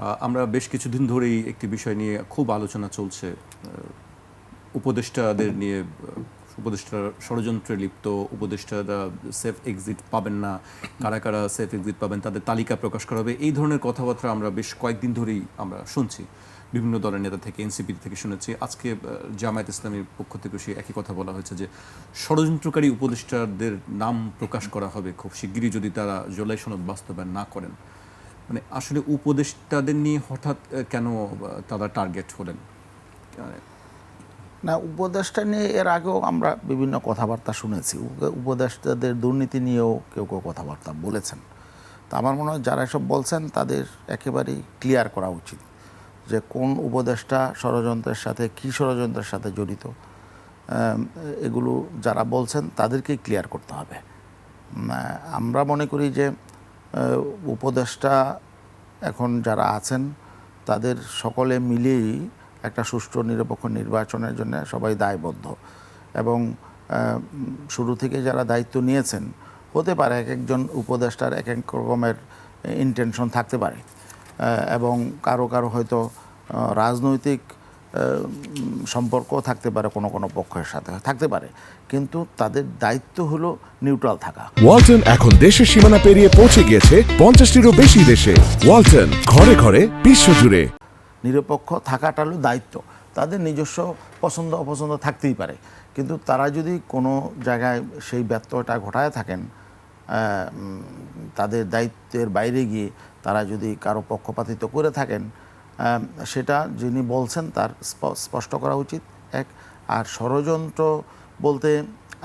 আমরা বেশ কিছুদিন ধরেই একটি বিষয় নিয়ে খুব আলোচনা চলছে। উপদেষ্টাদের নিয়ে উপদেষ্টার ষড়যন্ত্রে লিপ্ত, উপদেষ্টারা সেফ এক্সিট পাবেন না, কারা কারা সেফ এক্সিট পাবেন তাদের তালিকা প্রকাশ করা হবে, এই ধরনের কথাবার্তা আমরা বেশ কয়েকদিন ধরেই আমরা শুনছি। বিভিন্ন দলের নেতা থেকে এনসিপি থেকে শুনেছি। আজকে জামায়াত ইসলামের পক্ষ থেকে সেই একই কথা বলা হয়েছে যে, ষড়যন্ত্রকারী উপদেষ্টাদের নাম প্রকাশ করা হবে খুব শিগগিরই যদি তারা জুলাই সনদ বাস্তবায়ন না করেন। মানে আসলে উপদেষ্টাদের নিয়ে হঠাৎ কেন তারা টার্গেট হলেন? মানে না, উপদেষ্টা নিয়ে এর আগেও আমরা বিভিন্ন কথাবার্তা শুনেছি। উপ- উপদেষ্টাদের দুর্নীতি নিয়েও কেউ কেউ কথাবার্তা বলেছেন। তা আমার মনে হয় যারা এসব বলছেন, তাদের একেবারেই ক্লিয়ার করা উচিত যে কোন উপদেষ্টা ষড়যন্ত্রের সাথে, কী ষড়যন্ত্রের সাথে জড়িত। এগুলো যারা বলছেন, তাদেরকেই ক্লিয়ার করতে হবে। আমরা মনে করি যে উপদেষ্টা এখন যারা আছেন, তাদের সকলে মিলেই একটা সুষ্ঠু নিরপেক্ষ নির্বাচনের জন্য সবাই দায়বদ্ধ। এবং শুরু থেকে যারা দায়িত্ব নিয়েছেন, হতে পারে এক একজন উপদেষ্টার এক এক রকমের ইন্টেনশন থাকতে পারে। এবং কারও কারও হয়তো রাজনৈতিক সম্পর্ক থাকতে পারে কোনো কোনো পক্ষের সাথে থাকতে পারে। কিন্তু তাদের দায়িত্ব হলো নিউট্রাল থাকা। ওয়ালটন এখন দেশের সীমানা পেরিয়ে পৌঁছে গিয়েছে পঞ্চাশটিরও বেশি দেশে। ওয়ালটন ঘরে ঘরে বিশ্বজুড়ে। নিরপেক্ষ থাকাটা হলো দায়িত্ব। তাদের নিজস্ব পছন্দ অপছন্দ থাকতেই পারে। কিন্তু তারা যদি কোনো জায়গায় সেই ব্যত্যয়টা ঘটায় থাকেন তাদের দায়িত্বের বাইরে গিয়ে তারা যদি কারও পক্ষপাতিত্ব করে থাকেন সেটা যিনি বলছেন তার স্পষ্ট করা উচিত। এক, আর ষড়যন্ত্র বলতে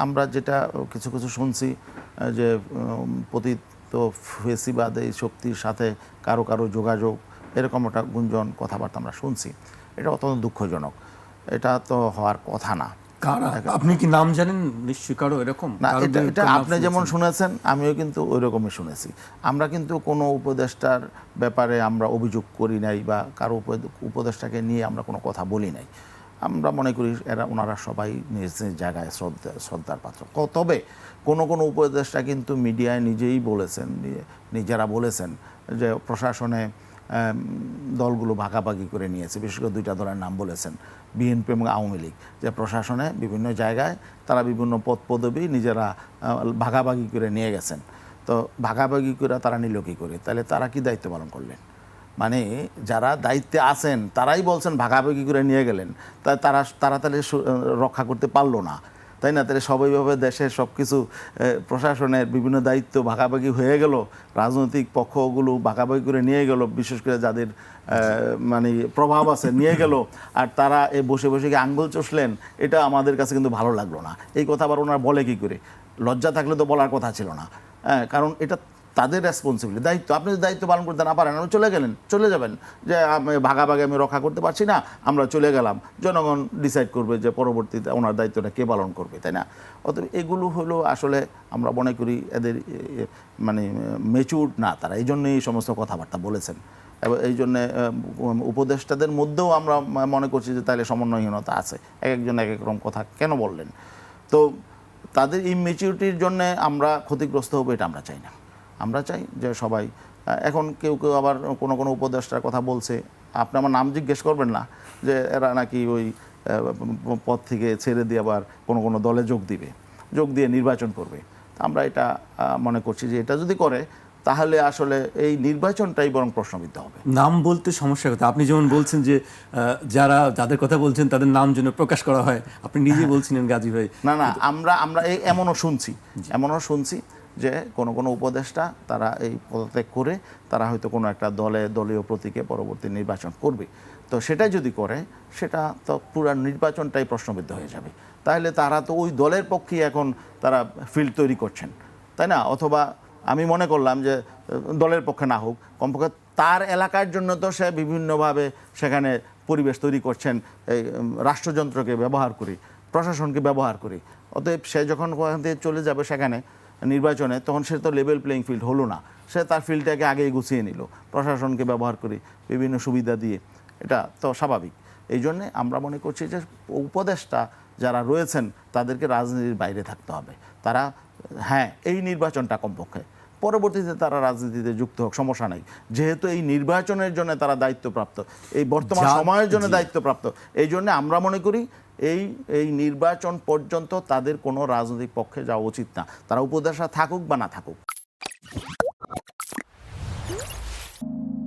আমরা যেটা কিছু কিছু শুনছি যে পতিত ফেসিবাদ এই শক্তির সাথে কারও কারও যোগাযোগ, এরকম একটা গুঞ্জন কথাবার্তা আমরা শুনছি। এটা অত্যন্ত দুঃখজনক। এটা তো হওয়ার কথা না। কারা? আপনি কি নাম জানেন? নিশ্চয়ই কারও এরকম? না এটা এটা আপনি যেমন শুনেছেন? আমিও কিন্তু ওই রকমই শুনেছি। আমরা কিন্তু কোনো উপদেষ্টার ব্যাপারে আমরা অভিযোগ করি নাই বা কারও উপদেষ্টাকে নিয়ে আমরা কোনো কথা বলি নাই। আমরা মনে করি এরা ওনারা সবাই নিজ নিজ জায়গায় শ্রদ্ধা শ্রদ্ধার পাত্র। তবে কোনো কোনো উপদেষ্টা কিন্তু মিডিয়ায় নিজেই বলেছেন নিজেরা বলেছেন যে প্রশাসনে দলগুলো ভাগাভাগি করে নিয়েছে। বিশেষ করে দুইটা দলের নাম বলেছেন বিএনপি এবং আওয়ামী লীগ। যে প্রশাসনে বিভিন্ন জায়গায় তারা বিভিন্ন পদ পদবি নিজেরা ভাগাভাগি করে নিয়ে গেছেন। তো ভাগাভাগি করে তারা নিল কী করে? তাহলে তারা কি দায়িত্ব পালন করলেন? মানে যারা দায়িত্বে আছেন, তারাই বলছেন ভাগাভাগি করে নিয়ে গেলেন। তা তারা তারা তাহলে রক্ষা করতে পারল না। তাই না? তাহলে সবাইভাবে দেশের সব কিছু প্রশাসনের বিভিন্ন দায়িত্ব ভাগাভাগি হয়ে গেল, রাজনৈতিক পক্ষগুলো ভাগাভাগি করে নিয়ে গেল, বিশেষ করে যাদের মানে প্রভাব আছে, নিয়ে গেল, আর তারা এ বসে বসে গিয়ে আঙ্গুল চষলেন, এটা আমাদের কাছে কিন্তু ভালো লাগল না। এই কথা আবার ওনারা বলে কি করে? লজ্জা থাকলে তো বলার কথা ছিল না। হ্যাঁ কারণ এটা তাদের রেসপন্সিবিলিটি দায়িত্ব, আপনি দায়িত্ব পালন করতে না পারেন, আপনি চলে গেলেন, চলে যাবেন। যে, আমি ভাগাভাগি আমি রক্ষা করতে পারছি না, আমরা চলে গেলাম। জনগণ ডিসাইড করবে যে পরবর্তীতে ওনার দায়িত্বটা কে পালন করবে, তাই না? অতএব এগুলো হলো আসলে আমরা মনে করি এদের মানে মেচুর না তারা। এই জন্যই এই সমস্ত কথাবার্তা বলেছেন। এবং এই জন্যে উপদেষ্টাদের মধ্যেও আমরা মনে করছি যে তাহলে সমন্বয়হীনতা আছে। এক একজন এক এক রকম কথা কেন বললেন? তো তাদের ইমেচিউরিটির জন্য আমরা ক্ষতিগ্রস্ত হব, এটা আমরা চাই না। আমরা চাই যে সবাই এখন কেউ কেউ আবার কোনো কোনো উপদেষ্টার কথা বলছে। আপনি আমার নাম জিজ্ঞেস করবেন না যে এরা নাকি ওই পদ থেকে ছেড়ে দিয়ে আবার কোনো কোনো দলে যোগ দিবে যোগ দিয়ে নির্বাচন করবে। আমরা এটা মনে করছি যে এটা যদি করে তাহলে আসলে এই নির্বাচনটাই বরং প্রশ্নবিদ্ধ হবে। নাম বলতে সমস্যা কথা আপনি যেমন বলছেন যে যারা যাদের কথা বলছেন তাদের নাম যেন প্রকাশ করা হয়। আপনি নিজে বলছিলেন গাজী ভাই। না না আমরা আমরা এমনও শুনছি। এমনও শুনছি যে কোনো কোনো উপদেষ্টা তারা এই পদত্যাগ করে তারা হয়তো কোনো একটা দলে দলীয় প্রতীকে পরবর্তী নির্বাচন করবে। তো সেটা যদি করে, সেটা তো পুরো নির্বাচনটাই প্রশ্নবিদ্ধ হয়ে যাবে। তাহলে তারা তো ওই দলের পক্ষেই এখন তারা ফিল্ড তৈরি করছেন, তাই না? অথবা আমি মনে করলাম যে দলের পক্ষে না হোক, কমপক্ষে তার এলাকার জন্য তো সে বিভিন্নভাবে সেখানে পরিবেশ তৈরি করছেন, এই রাষ্ট্রযন্ত্রকে ব্যবহার করি, প্রশাসনকে ব্যবহার করি। অতএব সে যখন ওখান থেকে চলে যাবে সেখানে নির্বাচনে তখন সে তো লেভেল প্লেইং ফিল্ড হলো না। সে তার ফিল্ডটাকে আগেই গুছিয়ে নিল প্রশাসনকে ব্যবহার করে বিভিন্ন সুবিধা দিয়ে। এটা তো স্বাভাবিক। এই জন্যে আমরা মনে করছি যে উপদেষ্টা যারা রয়েছেন তাদেরকে রাজনীতির বাইরে থাকতে হবে। তারা হ্যাঁ এই নির্বাচনটা কমপক্ষে। পরবর্তীতে তারা রাজনীতিতে যুক্ত হোক সমস্যা নাই। যেহেতু এই নির্বাচনের জন্য তারা দায়িত্বপ্রাপ্ত এই বর্তমান সময়ের জন্য দায়িত্বপ্রাপ্ত এই জন্য আমরা মনে করি এই এই নির্বাচন পর্যন্ত তাদের কোনো রাজনৈতিক পক্ষে যাওয়া উচিত না। তারা উপদেশা থাকুক বা না থাকুক।